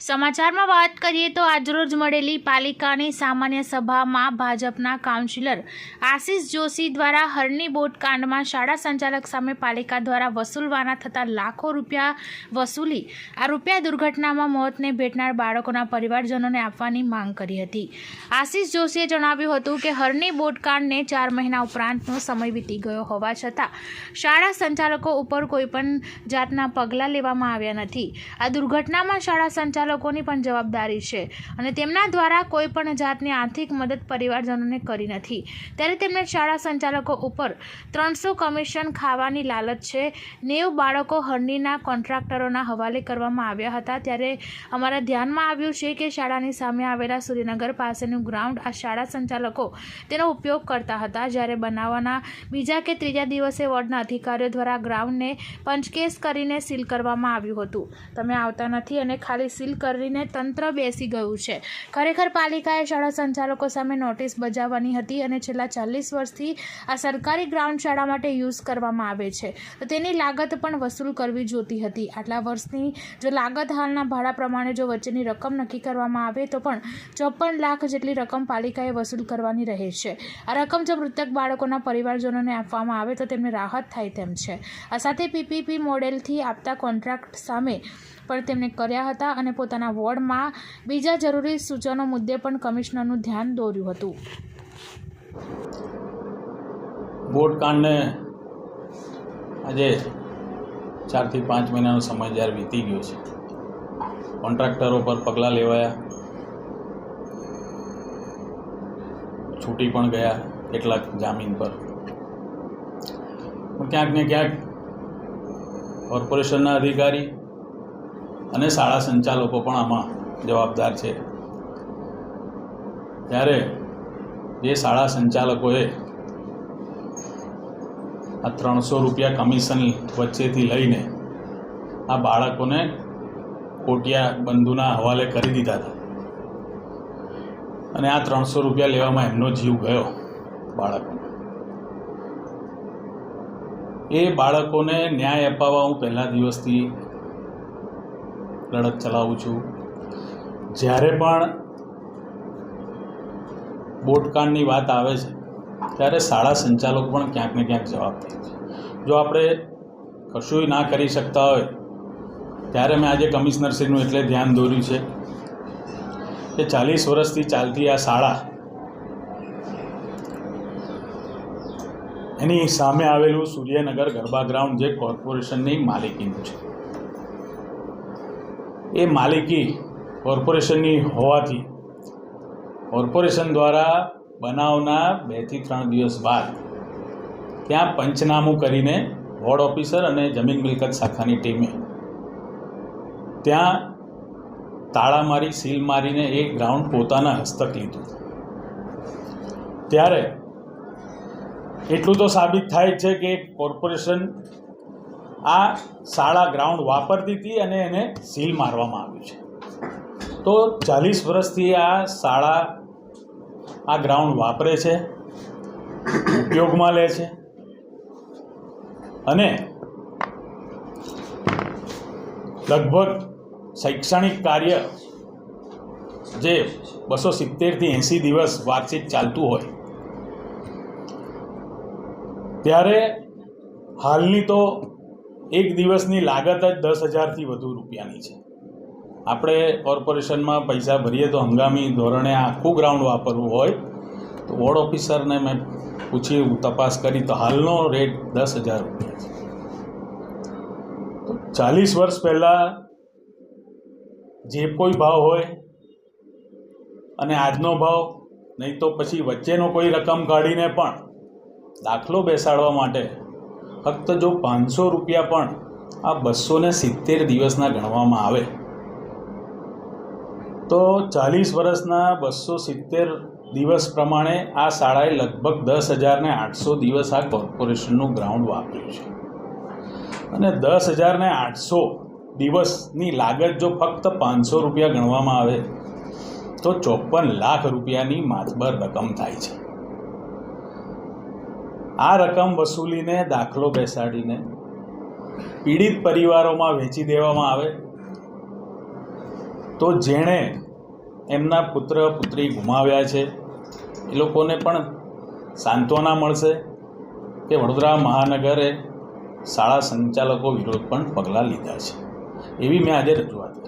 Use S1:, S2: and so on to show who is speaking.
S1: સમાચારમાં વાત કરીએ તો આજરોજ મળેલી પાલિકાની સામાન્ય સભામાં ભાજપના કાઉન્સિલર આશિષ જોશી દ્વારા હરની બોટ કાંડમાં શાળા સંચાલક સામે પાલિકા દ્વારા વસૂલવાના થતા લાખો રૂપિયા વસૂલી આ રૂપિયા દુર્ઘટનામાં મોતને ભેટનાર બાળકોના પરિવારજનોને આપવાની માંગ કરી હતી. આશિષ જોશીએ જણાવ્યું હતું કે હરની બોટ કાંડને ચાર મહિના ઉપરાંતનો સમય વીતી ગયો હોવા છતાં શાળા સંચાલકો ઉપર કોઈપણ જાતના પગલાં લેવામાં આવ્યા નથી. આ દુર્ઘટનામાં શાળા સંચાલકોની પણ જવાબદારી છે અને તેમના દ્વારા કોઈ પણ જાતની આર્થિક મદદ પરિવારજનોને કરી નથી. ત્યારે તેમણે શાળા સંચાલકો ઉપર ત્રણસો કમિશન ખાવાની લાલચ છે. નેવ બાળકો હરણીના કોન્ટ્રાક્ટરોના હવાલે કરવામાં આવ્યા હતા. ત્યારે અમારા ધ્યાનમાં આવ્યું છે કે શાળાની સામે આવેલા સૂર્યનગર પાસેનું ગ્રાઉન્ડ આ શાળા સંચાલકો તેનો ઉપયોગ કરતા હતા. જ્યારે બનાવવાના બીજા કે ત્રીજા દિવસે વોર્ડના અધિકારીઓ દ્વારા ગ્રાઉન્ડને પંચકેસ કરીને સીલ કરવામાં આવ્યું હતું. તમે આવતા નથી અને ખાલી સીલ કરીને તંત્ર બેસી ગયું છે. ખરેખર પાલિકાએ શાળા સંચાલકો સામે નોટિસ બજાવવાની હતી અને છેલ્લા ચાલીસ વર્ષથી આ સરકારી ગ્રાઉન્ડ શાળા માટે યુઝ કરવામાં આવે છે. તો તેની લાગત પણ વસૂલ કરવી જોતી હતી. આટલા વર્ષની જો લાગત હાલના ભાડા પ્રમાણે જો વચ્ચેની રકમ નક્કી કરવામાં આવે તો પણ ચોપન લાખ જેટલી રકમ પાલિકાએ વસૂલ કરવાની રહે છે. આ રકમ જો મૃતક બાળકોના પરિવારજનોને આપવામાં આવે તો તેમને રાહત થાય તેમ છે. આ સાથે પીપીપી મોડેલથી આપતા કોન્ટ્રાક્ટ સામે પણ તેમણે કર્યા હતા અને પોતાના વોર્ડમાં બીજા જરૂરી સૂચનો મુદ્દે પણ કમિશનરનું ધ્યાન દોર્યું હતું.
S2: બોર્ડ કાંડને આજે ચારથી પાંચ મહિનાનો સમય જ્યારે વીતી ગયો છે. કોન્ટ્રાક્ટરો પર પગલાં લેવાયા. છૂટી પણ ગયા કેટલાક જામીન પર. ક્યાંક ને ક્યાંક કોર્પોરેશનના અધિકારી અને શાળા સંચાલકો પણ આમાં જવાબદાર છે. ત્યારે જે શાળા સંચાલકોએ આ ત્રણસો રૂપિયા કમિશન વચ્ચેથી લઈને આ બાળકોને કોટિયા બંધુના હવાલે કરી દીધા હતા. અને આ ત્રણસો રૂપિયા લેવામાં એમનો જીવ ગયો બાળકોને. એ બાળકોને ન્યાય અપાવવા હું પહેલા દિવસથી લડત ચલાવું છું. જ્યારે પણ બોટકાંડની વાત આવે છે, ત્યારે શાળા સંચાલક પણ ક્યાંક ને ક્યાંક જવાબદાર છે. જો આપણે કશુંય ના કરી શકતા હોય, ત્યારે મેં આજે કમિશનરશ્રીનું એટલે ધ્યાન દોર્યું છે કે ચાલીસ વર્ષથી ચાલતી આ શાળા એની સામે આવેલું સૂર્યનગર ગરબા ગ્રાઉન્ડ જે કોર્પોરેશનની માલિકીનું છે. એ માલિકી કોર્પોરેશનની હોવાથી કોર્પોરેશન દ્વારા બનાવના બેથી ત્રણ દિવસ બાદ ત્યાં પંચનામું કરીને વોર્ડ ઓફિસર અને જમીન મિલકત શાખાની ટીમે ત્યાં તાળા મારી, સીલ મારીને એ ગ્રાઉન્ડ પોતાના હસ્તક લીધું. ત્યારે એટલું તો સાબિત થાય છે કે કોર્પોરેશન આ શાળા ગ્રાઉન્ડ વાપરતી હતી અને એને સીલ મારવામાં આવ્યું છે. તો ચાલીસ વર્ષથી આ શાળા આ ગ્રાઉન્ડ વાપરે છે, ઉપયોગમાં લે છે અને લગભગ શૈક્ષણિક કાર્ય જે બસો સિત્તેરથી એંસી દિવસ વાર્ષિક ચાલતું હોય, ત્યારે હાલની તો એક દિવસની લાગત જ દસ હજારથી વધુ રૂપિયાની છે. આપણે કોર્પોરેશનમાં પૈસા ભરીએ તો હંગામી ધોરણે આખું ગ્રાઉન્ડ વાપરવું હોય તો વોર્ડ ઓફિસરને મેં પૂછી તપાસ કરી તો હાલનો રેટ દસ હજાર રૂપિયા છે. તો ચાલીસ વર્ષ પહેલાં જે કોઈ ભાવ હોય અને આજનો ભાવ, નહીં તો પછી વચ્ચેનો કોઈ રકમ કાઢીને પણ દાખલો બેસાડવા માટે ફક્ત જો પાંચસો રૂપિયા પણ આ બસો ને સિત્તેર દિવસના ગણવામાં આવે, તો ચાલીસ વર્ષના બસો સિત્તેર દિવસ પ્રમાણે આ શાળાએ લગભગ દસ હજારને આઠસો દિવસ આ કોર્પોરેશનનું ગ્રાઉન્ડ વાપર્યું છે. અને દસ હજારને આઠસો દિવસની લાગત જો ફક્ત પાંચસો રૂપિયા ગણવામાં આવે, તો ચોપન લાખ રૂપિયાની માતબર રકમ થાય છે. આ રકમ વસૂલીને દાખલો બેસાડીને પીડિત પરિવારોમાં વેચી દેવામાં આવે, તો જેણે એમના પુત્ર, પુત્રી ગુમાવ્યા છે, એ લોકોને પણ સાંત્વના મળશે કે વડોદરા મહાનગરે શાળા સંચાલકો વિરોધ પણ પગલાં લીધા છે. એવી મેં આજે રજૂઆત કરી.